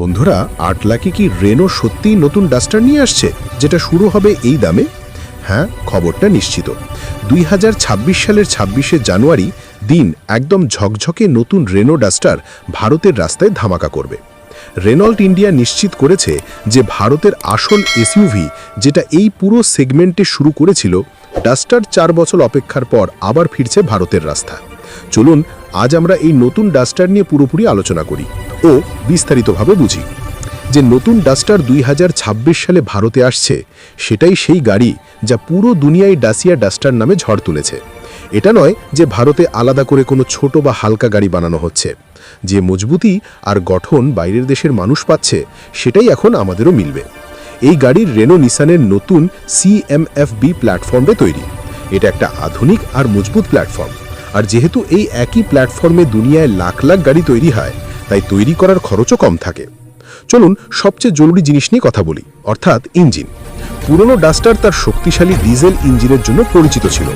বন্ধুরা আট লাখে কি রেনো সত্যিই নতুন ডাস্টার নিয়ে আসছে? যেটা শুরু হবে এই দামে? হ্যাঁ খবরটা নিশ্চিত। দুই হাজার ছাব্বিশ সালের ছাব্বিশে জানুয়ারি দিন একদম ঝকঝকে নতুন রেনো ডাস্টার ভারতের রাস্তায় ধামাকা করবে। রেনল্ট ইন্ডিয়া নিশ্চিত করেছে যে ভারতের আসল এসইউভি যেটা এই পুরো সেগমেন্টে শুরু করেছিল, ডাস্টার চার বছর অপেক্ষার পর আবার ফিরছে ভারতের রাস্তা। চলুন, আজ আমরা এই নতুন ডাস্টার নিয়ে পুরোপুরি আলোচনা করি ও বিস্তারিতভাবে বুঝি। যে নতুন ডাস্টার দুই হাজার ছাব্বিশ সালে ভারতে আসছে, সেটাই সেই গাড়ি যা পুরো দুনিয়ায় ডাসিয়া ডাস্টার নামে ঝড় তুলেছে। এটা নয় যে ভারতে আলাদা করে কোনো ছোট বা হালকা গাড়ি বানানো হচ্ছে। যে মজবুতি আর গঠন বাইরের দেশের মানুষ পাচ্ছে, সেটাই এখন আমাদেরও মিলবে। এই গাড়ির রেনো নিসানের নতুন সিএমএফবি প্ল্যাটফর্মে তৈরি। এটা একটা আধুনিক আর মজবুত প্ল্যাটফর্ম আর যেহেতু এই একই প্ল্যাটফর্মে দুনিয়ায় লাখ লাখ গাড়ি তৈরি হয়, তাই তৈরি করার খরচও কম থাকে। চলুন সবচেয়ে জরুরি জিনিস নিয়ে কথা বলি, অর্থাৎ ইঞ্জিন। পুরনো ডাস্টার তার শক্তিশালী ডিজেল ইঞ্জিনের জন্য পরিচিত ছিল।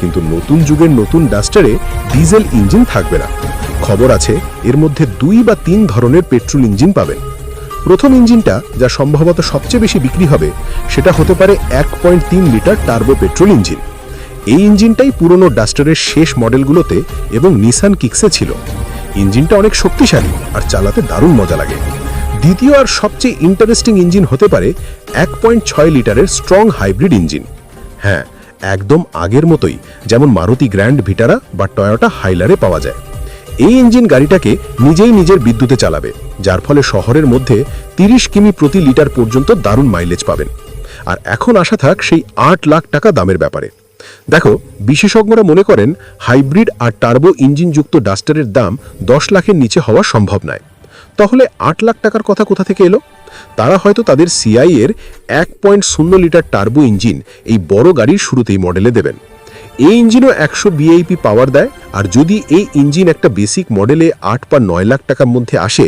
কিন্তু নতুন যুগের নতুন ডাস্টারে ডিজেল ইঞ্জিন থাকবে না। খবর আছে, এর মধ্যে দুই বা তিন ধরনের পেট্রোল ইঞ্জিন পাবেন। প্রথম ইঞ্জিনটা, যা সম্ভবত সবচেয়ে বেশি বিক্রি হবে, সেটা হতে পারে এক পয়েন্ট তিন লিটার টার্বো পেট্রোল ইঞ্জিন। এই ইঞ্জিনটাই পুরনো ডাস্টারের শেষ মডেলগুলোতে এবং নিসান কিক্সে ছিল। ইঞ্জিনটা অনেক শক্তিশালী আর চালাতে দারুণ মজা লাগে। দ্বিতীয় আর সবচেয়ে ইন্টারেস্টিং ইঞ্জিন হতে পারে এক পয়েন্ট ছয় লিটারের স্ট্রং হাইব্রিড ইঞ্জিন। হ্যাঁ একদম আগের মতোই, যেমন মারুতি গ্র্যান্ড ভিটারা বা টয়োটা হাইলারে পাওয়া যায়। এই ইঞ্জিন গাড়িটাকে নিজেই নিজের বিদ্যুতে চালাবে, যার ফলে শহরের মধ্যে তিরিশ কিমি প্রতি লিটার পর্যন্ত দারুণ মাইলেজ পাবেন। আর এখন আসা থাক সেই আট লাখ টাকা দামের ব্যাপারে। দেখো, বিশেষজ্ঞরা মনে করেন হাইব্রিড আর টার্বো ইঞ্জিনযুক্ত ডাস্টারের দাম দশ লাখের নিচে হওয়া সম্ভব নয়। তাহলে আট লাখ টাকার কথা কোথা থেকে এলো? তারা হয়তো তাদের সিআই এর এক পয়েন্ট শূন্য লিটার টার্বো ইঞ্জিন এই বড় গাড়ির শুরুতেই মডেলে দেবেন। এই ইঞ্জিনও একশো বিআইপি পাওয়ার দেয়, আর যদি এই ইঞ্জিন একটা বেসিক মডেলে আট বা নয় লাখ টাকার মধ্যে আসে,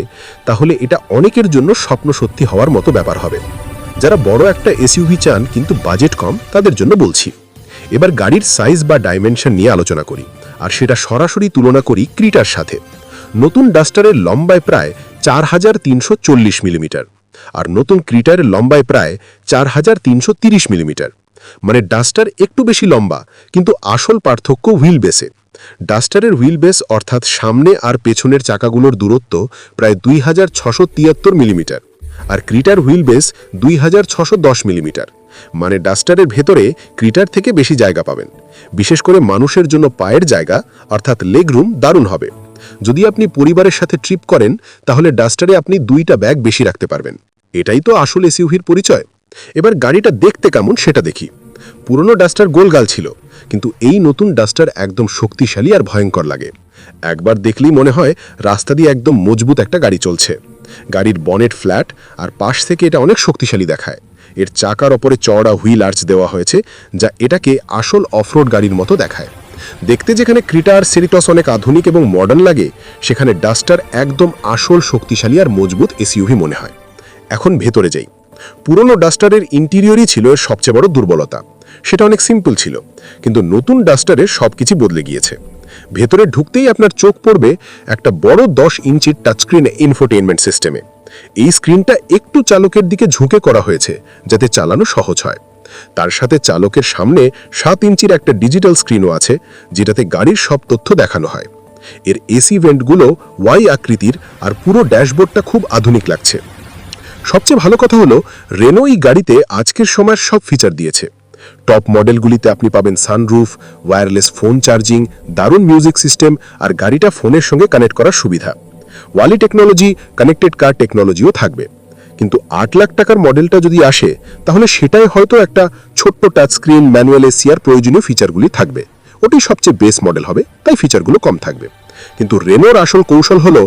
তাহলে এটা অনেকের জন্য স্বপ্ন সত্যি হওয়ার মতো ব্যাপার হবে। যারা বড় একটা এসইউভি চান কিন্তু বাজেট কম, তাদের জন্য বলছি। এবার গাড়ির সাইজ বা ডাইমেনশন নিয়ে আলোচনা করি, আর সেটা সরাসরি তুলনা করি ক্রিটার সাথে। নতুন ডাস্টারের লম্বায় প্রায় চার হাজার তিনশো চল্লিশ মিলিমিটার। আর নতুন ক্রিটারের লম্বায় প্রায় চার মিলিমিটার। মানে ডাস্টার একটু বেশি লম্বা, কিন্তু আসল পার্থক্য হুইল বেসে ডাস্টারের হুইল বেস অর্থাৎ সামনে আর পেছনের চাকাগুলোর দূরত্ব প্রায় দুই মিলিমিটার, আর ক্রিটার হুইল বেস দুই মিলিমিটার। মানে ডাস্টারের ভেতরে ক্রিটার থেকে বেশি জায়গা পাবেন। বিশেষ করে মানুষের জন্য পায়ের জায়গা, অর্থাৎ লেগ রুম, দারুণ হবে। যদি আপনি পরিবারের সাথে ট্রিপ করেন, তাহলে ডাস্টারে আপনি দুইটা ব্যাগ বেশি রাখতে পারবেন। এটাই তো আসল এসইউভির পরিচয়। এবার গাড়িটা দেখতে কেমন সেটা দেখি। পুরনো ডাস্টার গোলগাল ছিল, কিন্তু এই নতুন ডাস্টার একদম শক্তিশালী আর ভয়ঙ্কর লাগে। একবার দেখলেই মনে হয় রাস্তা দিয়ে একদম মজবুত একটা গাড়ি চলছে। গাড়ির বনেট ফ্ল্যাট আর পাশ থেকে এটা অনেক শক্তিশালী দেখায়। এর চাকার ওপরে চওড়া হুইল আর্চ দেওয়া হয়েছে, যা এটাকে আসল অফরোড গাড়ির মতো দেখায়। দেখতে যেখানে ক্রিটার সেরিটস অনেক আধুনিক এবং মডার্ন লাগে, সেখানে ডাস্টার একদম আসল শক্তিশালী আর মজবুত এসইউভি মনে হয়। এখন ভেতরে যাই। পুরনো ডাস্টারের ইন্টিরিয়রই ছিল এর সবচেয়ে বড় দুর্বলতা। সেটা অনেক সিম্পল ছিল, কিন্তু নতুন ডাস্টারে সব কিছু বদলে গিয়েছে। ভেতরে ঢুকতেই আপনার চোখ পড়বে একটা বড় দশ ইঞ্চির টাচস্ক্রিন ইনফোটেনমেন্ট সিস্টেমে এই স্ক্রিনটা একটু চালকের দিকে ঝুঁকে করা হয়েছে, যাতে চালানো সহজ হয়। তার সাথে চালকের সামনে সাত ইঞ্চির একটা ডিজিটাল স্ক্রিনও আছে, যেটাতে গাড়ির সব তথ্য দেখানো হয়। এর এসি ভেন্টগুলো ওয়াই আকৃতির আর পুরো ড্যাশবোর্ডটা খুব আধুনিক লাগছে। সবচেয়ে ভালো কথা হলো রেনো এই গাড়িতে আজকের সময়ের সব ফিচার দিয়েছে। টপ মডেলগুলিতে আপনি পাবেন সানরুফ ওয়্যারলেস ফোন চার্জিং দারুণ মিউজিক সিস্টেম আর গাড়িটা ফোনের সঙ্গে কানেক্ট করার সুবিধা। ওয়ালি টেকনোলজি কানেক্টেড কার টেকনোলজিও থাকবে। কিন্তু আট লাখ টাকার মডেলটা যদি আসে, তাহলে সেটাই হয়তো একটা ছোট্ট টাচ স্ক্রিন ম্যানুয়াল এসিয়ার প্রয়োজনীয় ফিচারগুলি থাকবে। ওটি সবচেয়ে বেস মডেল হবে, তাই ফিচারগুলো কম থাকবে। কিন্তু রেনোর আসল কৌশল হলো,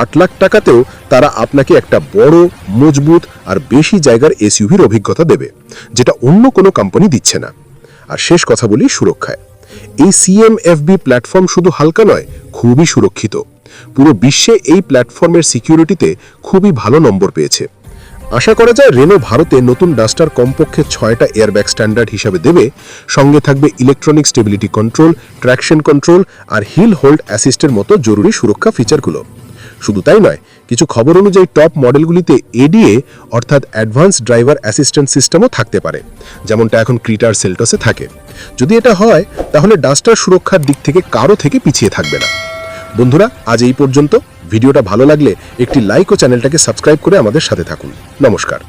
আট লাখ টাকাতেও তারা আপনাকে একটা বড়, মজবুত আর বেশি জায়গার এসইউভির অভিজ্ঞতা দেবে, যেটা অন্য কোনো কোম্পানি দিচ্ছে না। আর শেষ কথা বলি সুরক্ষায়। এই সিএমএফবি প্ল্যাটফর্ম শুধু হালকা নয়, খুবই সুরক্ষিত। পুরো বিশ্বে এই প্ল্যাটফর্মের সিকিউরিটিতে খুবই ভালো নম্বর পেয়েছে। আশা করা যায় রেনো ভারতে নতুন ডাস্টার কমপক্ষে ছয়টা এয়ারব্যাগ স্ট্যান্ডার্ড হিসাবে দেবে। সঙ্গে থাকবে electronic stability control traction control আর হিল হোল্ড অ্যাসিস্টের মতো জরুরি সুরক্ষা ফিচারগুলো শুধু তাই নয়, কিছু খবর অনুযায়ী টপ মডেলগুলিতে এডিএ অর্থাৎ অ্যাডভান্স ড্রাইভার অ্যাসিস্ট্যান্ট সিস্টেমও থাকতে পারে, যেমনটা এখন ক্রিটার সেল্টসে থাকে। যদি এটা হয়, তাহলে ডাস্টার সুরক্ষার দিক থেকে কারও থেকে পিছিয়ে থাকবে না। বন্ধুরা, আজ এই পর্যন্ত। ভিডিওটা ভালো লাগলে একটি লাইক ও চ্যানেলটাকে সাবস্ক্রাইব করে আমাদের সাথে থাকুন। নমস্কার।